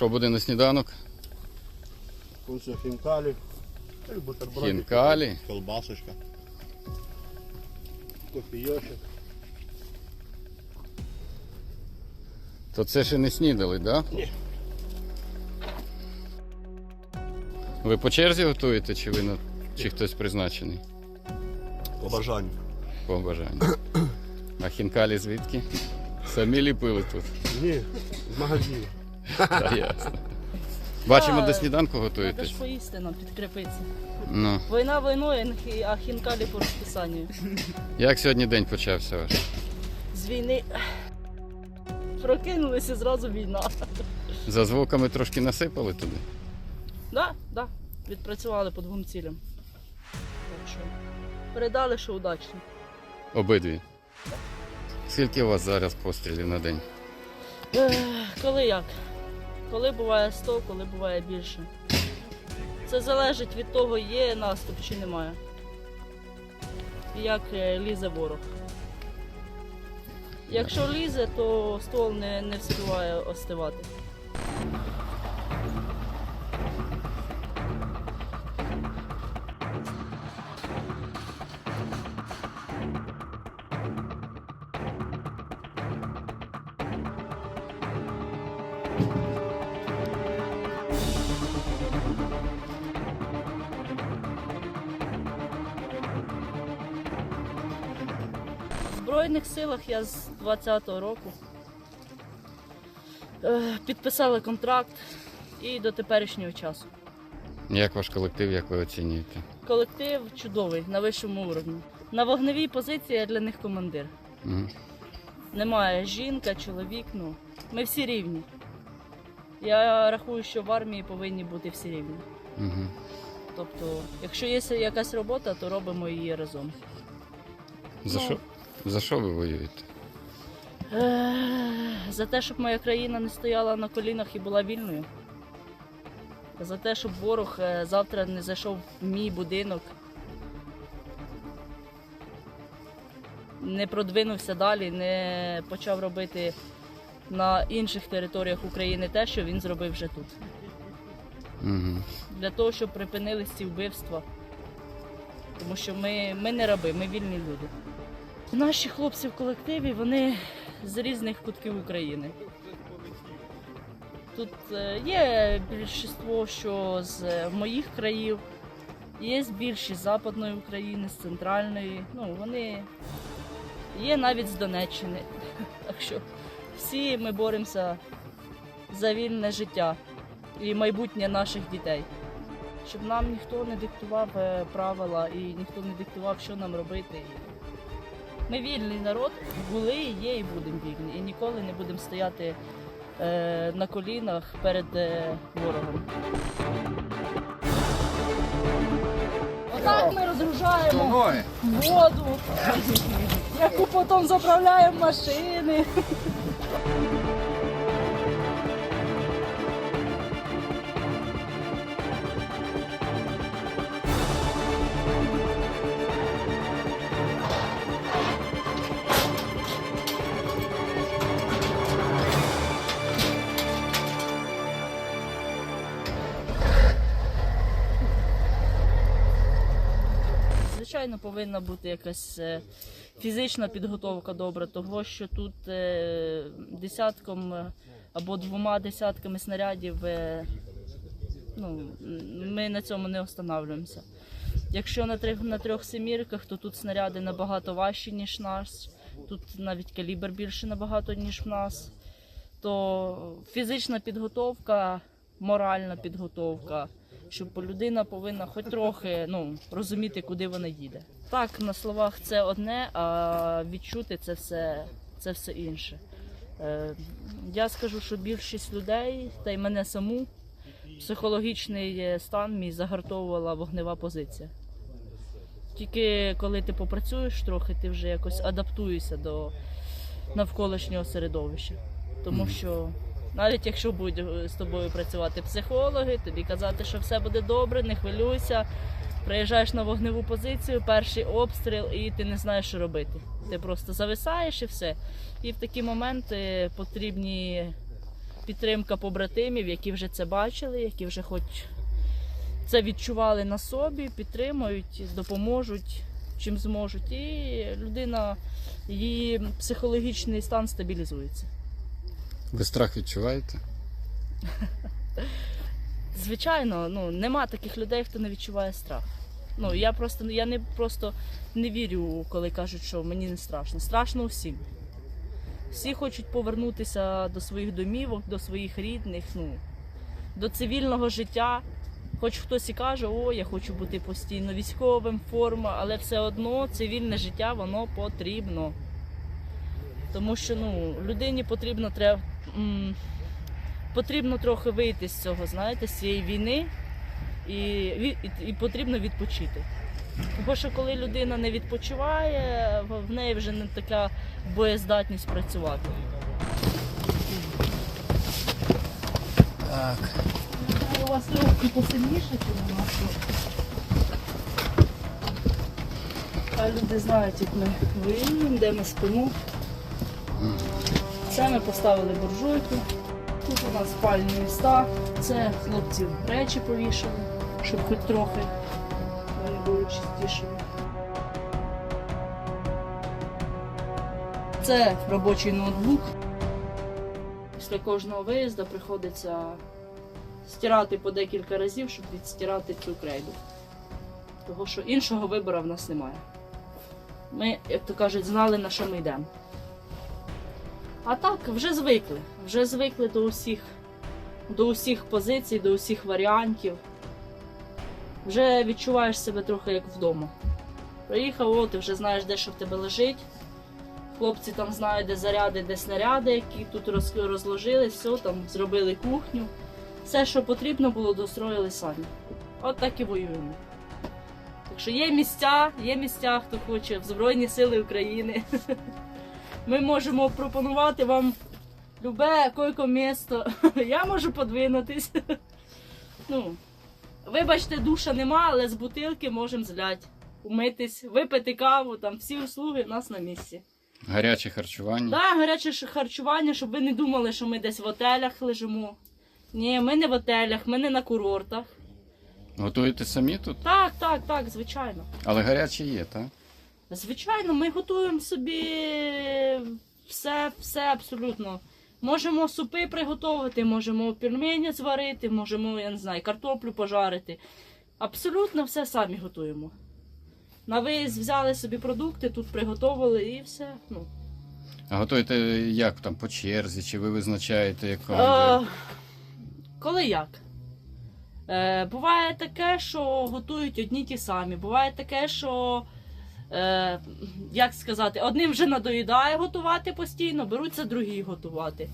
Що буде на сніданок? Ось хінкалі. Хінкалі. Колбасочка. Кофійочок. То це ще не снідали, так? Да? Ні. Ви по черзі готуєте, чи ви на... чи хтось призначений? По бажанню. По бажанню. А хінкалі звідки? Самі ліпили тут. Ні, з магазину. Та ясно. Бачимо, до сніданку Треба готуєтесь. ж поїсти нам підкріпитися. Ну. Війна війною, а хінкалі по розписанню. Як сьогодні день почався ваш? З війни прокинулися зразу війна. За звуками трошки насипали туди? Да, да. Відпрацювали по двом цілям. Так що передали, що удачно. Обидві. Скільки у вас зараз пострілів на день? Ех, коли як? Коли буває 100, коли буває більше. Це залежить від того, є наступ чи немає. Як е, лізе ворог. Якщо лізе, то ствол не, не встигає остивати. Збройних силах я з 20-го року Е, підписала контракт і до теперішнього часу. Як ваш колектив, як ви оцінюєте? Колектив чудовий на вищому уровні. На вогневій позиції я для них командир. Мгм. Немає жінка, чоловік, ну ми всі рівні. Я рахую, що в армії повинні бути всі рівні. Мгм. Тобто, якщо є якась робота, то робимо її разом. За Ну. що? За що ви воюєте? За те, щоб моя країна не стояла на колінах і була вільною. За те, щоб ворог е, завтра не зайшов в мій будинок. Не продвинувся далі, не почав робити на інших територіях України те, що він зробив вже тут. Угу. Для того, щоб припинились ці вбивства. Тому що ми, ми не раби, ми вільні люди. Наші хлопці в колективі вони з різних кутків України. Тут е, є більшість, що з моїх країв, є більшість з Западної України, з центральної. Ну, вони є навіть з Донеччини. Так що всі ми боремося за вільне життя і майбутнє наших дітей. Щоб нам ніхто не диктував е, правила і ніхто не диктував, що нам робити. Ми вільний народ, були, є і будемо вільні. І ніколи не будемо стояти е, на колінах перед е, ворогом. Отак ми розгружаємо воду, яку потім заправляємо машини. Звичайно, повинна бути якась е, фізична підготовка добра, того що тут е, десятком е, або двома десятками снарядів ну, ми на цьому не встановлюємося. Якщо на трьох, на трьох семірках, то тут снаряди набагато важчі, ніж наш. Тут навіть калібр більше набагато, ніж в нас. То фізична підготовка, моральна підготовка, щоб людина повинна хоч трохи ну, розуміти, куди вона їде. Так, на словах це одне, а відчути це все, це все інше. Е, я скажу, що більшість людей, та й мене саму, психологічний стан мій загартовувала вогнева позиція. Тільки коли ти попрацюєш трохи, ти вже якось адаптуєшся до навколишнього середовища. Тому що навіть якщо будуть е, з тобою працювати психологи, тобі казати, що все буде добре, не хвилюйся. Приїжджаєш на вогневу позицію, перший обстріл, і ти не знаєш, що робити. Ти просто зависаєш і все. І в такі моменти потрібні підтримка побратимів, які вже це бачили, які вже хоч це відчували на собі, підтримують, допоможуть чим зможуть. І людина, її психологічний стан стабілізується. Ви страх відчуваєте? Звичайно, ну нема таких людей, хто не відчуває страх. Ну я просто я не просто не вірю, коли кажуть, що мені не страшно. Страшно всім. Всі хочуть повернутися до своїх домівок, до своїх рідних, ну до цивільного життя. Хоч хтось і каже, о, я хочу бути постійно військовим, форма, але все одно цивільне життя воно потрібно. Тому що ну, людині потрібно треба. Потрібно трохи вийти з цього, знаєте, з цієї війни і, і, і потрібно відпочити. Тому що коли людина не відпочиває, в- неї вже не така боєздатність працювати. Так. У вас трохи посильніше, чи у нас? Хай люди знають, як ми воюємо, де ми спимо. Це ми поставили буржуйку. Тут у нас спальні міста. Це хлопців речі повішали, щоб хоч трохи вони були чистішими. Це робочий ноутбук. Після кожного виїзду приходиться стирати по декілька разів, щоб відстирати цю крейду. Того що іншого вибору в нас немає. Ми, як то кажуть, знали, на що ми йдемо. А так, вже звикли. Вже звикли до усіх, до усіх позицій, до усіх варіантів. Вже відчуваєш себе трохи як вдома. Приїхав, о, ти вже знаєш, де що в тебе лежить. Хлопці там знають, де заряди, де снаряди, які тут роз- розложили, все, там зробили кухню. Все, що потрібно було, достроїли самі. От так і воюємо. Так що є місця, є місця, хто хоче в Збройні Сили України. Ми можемо пропонувати вам любе койко місто. Я можу подвинутись. Ну, вибачте, душа нема, але з бутилки можемо зляти. Умитись, випити каву, там всі услуги в нас на місці. Гаряче харчування. Так, гаряче харчування, щоб ви не думали, що ми десь в отелях лежимо. Ні, ми не в отелях, ми не на курортах. Готуєте самі тут? Так, так, так, звичайно. Але гаряче є, так? Звичайно, ми готуємо собі все, все абсолютно. Можемо супи приготувати, можемо пельмені зварити, можемо, я не знаю, картоплю пожарити. Абсолютно все самі готуємо. На виїзд взяли собі продукти, тут приготували і все. Ну, А готуєте як там по черзі? Чи ви визначаєте, як Е, коли як? Е, буває таке, що готують одні ті самі. Буває таке, що, е, як сказати, одним вже надоїдає готувати постійно, беруться другі готувати.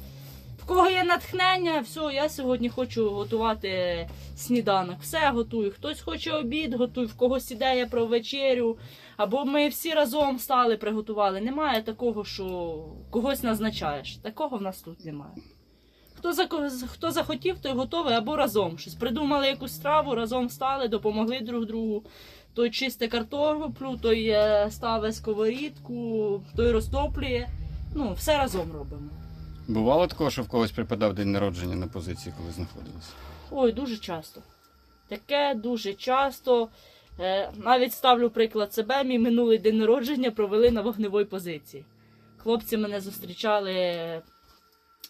В кого є натхнення, все, я сьогодні хочу готувати сніданок. Все готую. Хтось хоче обід, готую, в когось ідея про вечерю. Або ми всі разом стали, приготували. Немає такого, що когось назначаєш. Такого в нас тут немає. Хто за хто захотів, той готовий або разом. Щось придумали якусь страву, разом стали, допомогли друг другу. Той чисте картоплю, той е, ставить сковорідку, той розтоплює. Ну, все разом робимо. Бувало такого, що в когось припадав день народження на позиції, коли знаходилися? Ой, дуже часто. Таке дуже часто. Е, навіть ставлю приклад себе. Мій минулий день народження провели на вогневій позиції. Хлопці мене зустрічали,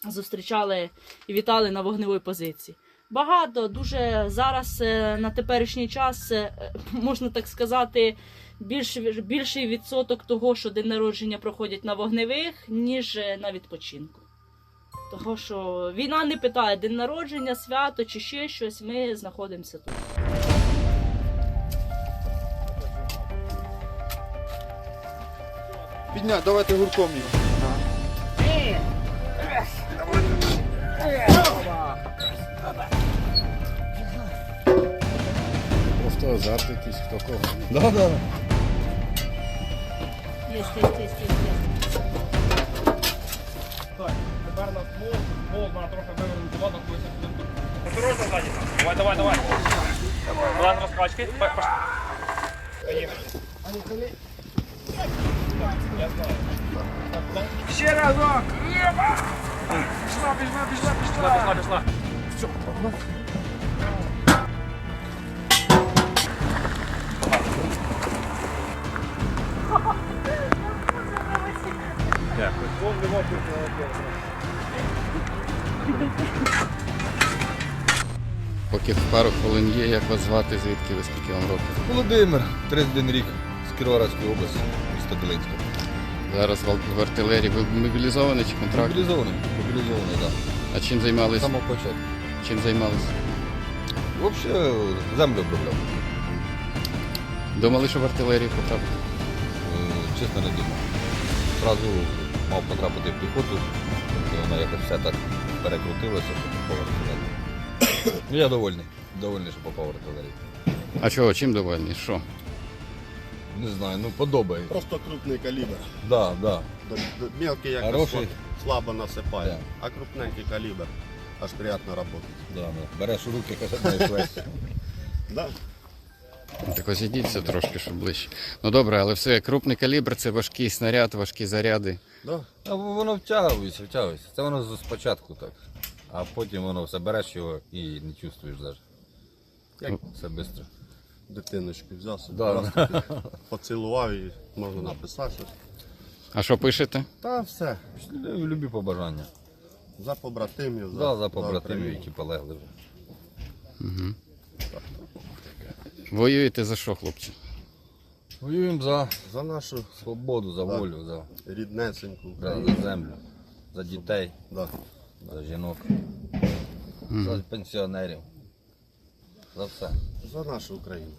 зустрічали і вітали на вогневій позиції. Багато, дуже зараз е, на теперішній час, е, можна так сказати, більш, більший відсоток того, що день народження проходять на вогневих, ніж е, на відпочинку. Того, що війна не питає день народження, свято чи ще щось, ми знаходимося тут. Підня, давайте гурком їх. Просто азарт якийсь, хто кого. Да, да. Єсть, єсть, єсть, єсть. Так, тепер на пол, пол на трохи вивернути воду, коли це буде. Осторожно ззаді. Давай, давай, давай. План розкачки. Пе- пеш- Поїхали. Я знаю. Так, так. Ще разок. Єба! Пішла, пішла, пішла, пішла. Пішла, пішла, Поки пару хвилин є, як вас звати, звідки ви скільки вам років? Володимир, 31 рік з Кіровоградської області, місто Долинське. Зараз в в артилерії ви мобілізовані чи контракт? Мобілізований, мобілізований, так. А чим З займалися? самого початку. Чим займалися? Взагалі землю обробляв. Думали, що в артилерію потрапити? Е, Чесно не думав. Зразу мав потрапити в піхоту, тобто воно якось все так перекрутилося, що попав в артилерію. Ну я довольний. Довольний, що попав в артилерію. А чого, чим довольні? Що? Не знаю, ну подобається. Просто крупний калібр. Да, да. До- до- Мелкий якось Хороший. слабо насипає, Да. а крупненький калібр. Аж приємно працювати. Да, да. Береш у руки, каже, весь. Да? Так ось ідіться трошки, щоб ближче. Ну добре, але все, крупний калібр це важкий снаряд, важкі заряди. Да. А воно втягується, втягується. Це воно з- спочатку так. А потім воно все береш його і не чувствуєш навіть. Як Все швидко. дитиночку взяв собі, Да. раз таки поцілував і можна написати щось. А що пишете? Та все. Любі побажання. За побратимів, за, За, за побратимів, які полегли вже. Воюєте за що, хлопці? Воюємо за За нашу свободу, за Да. волю, за, ріднесеньку за, Україну. за землю, за дітей, Да. за жінок, за пенсіонерів. За все. За нашу Україну.